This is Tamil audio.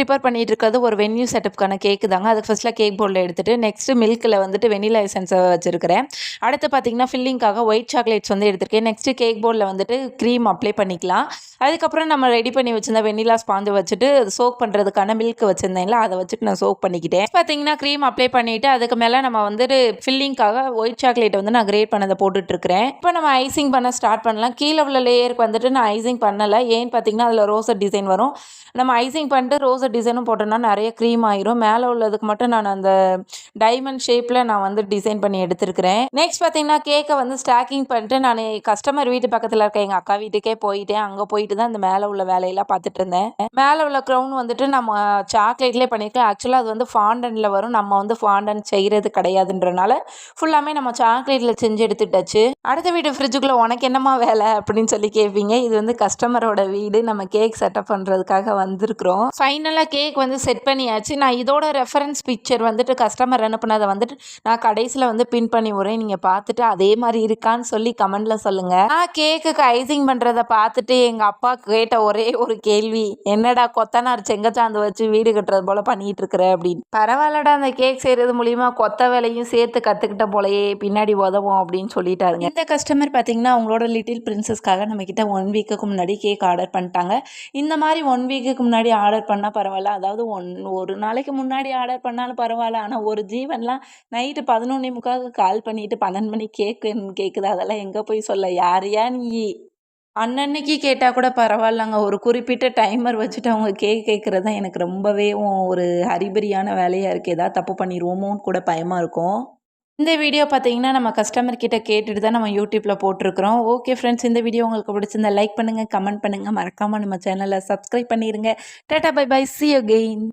ப்ரிப்பேர் பண்ணிட்டு இருக்கிறது ஒரு வென்யூ செட்டப்க்கான கேக்கு தாங்க. அது ஃபஸ்ட்டில் கேக் போர்டில் எடுத்துகிட்டு நெக்ஸ்ட்டு மில்கில் வந்துட்டு வெனிலா எசன்ஸை வச்சுருக்கிறேன். அடுத்து பார்த்தீங்கன்னா ஃபில்லிங்காக ஒயிட் சாக்லேட்ஸ் வந்து எடுத்திருக்கேன். நெக்ஸ்ட்டு கேக் போர்டில் வந்துட்டு க்ரீம் அப்ளை பண்ணிக்கலாம். அதுக்கப்புறம் நம்ம ரெடி பண்ணி வச்சிருந்த வெனிலா ஸ்பாஞ்சை வச்சுட்டு சோக் பண்ணுறதுக்கான மில்க் வச்சுருந்தேன்ல அதை வச்சுட்டு நான் சோக் பண்ணிக்கிட்டேன். பார்த்தீங்கன்னா க்ரீம் அப்ளை பண்ணிவிட்டு அதுக்கு மேலே நம்ம வந்துட்டு ஃபில்லிங்காக ஒயிட் சாக்லேட் வந்து நான் கிரேட் பண்ணதை போட்டுட்ருக்கிறேன் இப்போ நம்ம ஐசிங் பண்ண ஸ்டார்ட் பண்ணலாம். கீழே உள்ள லேயருக்கு வந்துட்டு நான் ஐசிங் பண்ணலை. ஏன்னு பார்த்தீங்கன்னா அதில் ரோசர் டிசைன் வரும். நம்ம ஐசிங் பண்ணிட்டு ரோசர் டிசைனும் போட்டோம்னா நிறைய க்ரீம் ஆயிரும். மேலே உள்ளதுக்கு மட்டும் நான் அந்த டைமண்ட் ஷேப்பில் நான் வந்து டிசைன் பண்ணி எடுத்திருக்கிறேன். நெக்ஸ்ட் பார்த்தீங்கன்னா கேக்கை வந்து ஸ்டாக்கிங் பண்ணிட்டு நான் கஸ்டமர் வீட்டு பக்கத்தில் இருக்க எங்கள் அக்கா வீட்டுக்கே போயிட்டேன். அங்கே போயிட்டு தான் இந்த மேலே உள்ள வேலையெல்லாம் பார்த்துட்டு இருந்தேன். மேலே உள்ள க்ரௌன் வந்துட்டு நம்ம சாக்லேட்லேயே பண்ணியிருக்கேன் ஆக்சுவலாக அது வந்து ஃபாண்டனில் வரும். நம்ம வந்து ஃபாண்டன் செய்கிறது கிடையாதுன்றனால ஃபுல்லாமே நம்ம சாக்லேட்டில் செஞ்சு எடுத்துட்டாச்சு. அடுத்த வீட்டு ஃப்ரிட்ஜுக்குள்ளே உனக்கு என்னம்மா வேலை? அப்படின்னு சொல்லி கேட்பீங்க இது வந்து கஸ்டமரோட வீடு. நம்ம கேக் செட்டப் பண்ணுறதுக்காக வந்திருக்கிறோம். ஃபைனல் ஃபைனலாக கேக் வந்து செட் பண்ணியாச்சு. நான் இதோட ரெஃபரன்ஸ் பிக்சர் வந்துட்டு கஸ்டமர் அனுப்புனதை. வந்துட்டு நான் கடைசியில் வந்து பின் பண்ணி விட்றேன் நீங்கள் பார்த்துட்டு அதே மாதிரி இருக்கான்னு சொல்லி கமெண்டில் சொல்லுங்கள் நான் கேக்குக்கு ஐசிங் பண்ணுறதை பார்த்துட்டு எங்கள் அப்பா கேட்ட ஒரே ஒரு கேள்வி என்னடா கொத்தனார் செங்கச்சாந்து வச்சு வீடு கட்டுறது போல் பண்ணிட்டு இருக்கிற? அப்படின்னு. பரவாயில்லடா அந்த கேக் செய்கிறது மூலிமா கொத்த வேலையும் சேர்த்து கற்றுக்கிட்ட போலயே பின்னாடி உதவும் அப்படின்னு சொல்லிட்டாருங்க. இந்த கஸ்டமர் பார்த்தீங்கன்னா அவங்களோட லிட்டில் பிரின்சஸ்க்காக நம்மக்கிட்ட ஒன் வீக்குக்கு முன்னாடி கேக் ஆர்டர் பண்ணிட்டாங்க. இந்த மாதிரி ஒன் வீக்குக்கு முன்னாடி ஆர்டர் பண்ணால் பரவாயில்ல. அதாவது ஒன் ஒரு நாளைக்கு முன்னாடி ஆர்டர் பண்ணாலும் பரவாயில்ல. ஆனால் ஒரு ஜீவன்லாம் நைட்டு பதினொன்னே முக்காவுக்கு கால் பண்ணிட்டு பன்னெண்டு மணி கேக் கேட்குது அதெல்லாம் எங்கே போய் சொல்ல? யாரையா நீ? அன்னன்னைக்கு கேட்டால் கூட பரவாயில்லங்க. ஒரு குறிப்பிட்ட டைமர் வச்சுட்டு அவங்க கேக் கேட்குறது தான் எனக்கு ரொம்பவே ஒரு ஹரிபரியான வேலையாக இருக்குது ஏதாவது தப்பு பண்ணிடுவோமோன்னு கூட பயமாக இருக்கும். இந்த வீடியோ பார்த்தீங்கன்னா நம்ம கஸ்டமர் கிட்ட கேட்டுட்டு தான் நம்ம யூடியூப்பில் போட்டிருக்கிறோம். ஓகே ஃப்ரெண்ட்ஸ் இந்த வீடியோ உங்களுக்கு பிடிச்சிருந்தா லைக் பண்ணுங்கள் கமெண்ட் பண்ணுங்கள் மறக்காமல் நம்ம சேனலை சப்ஸ்கிரைப் பண்ணிடுங்க tata bye bye see again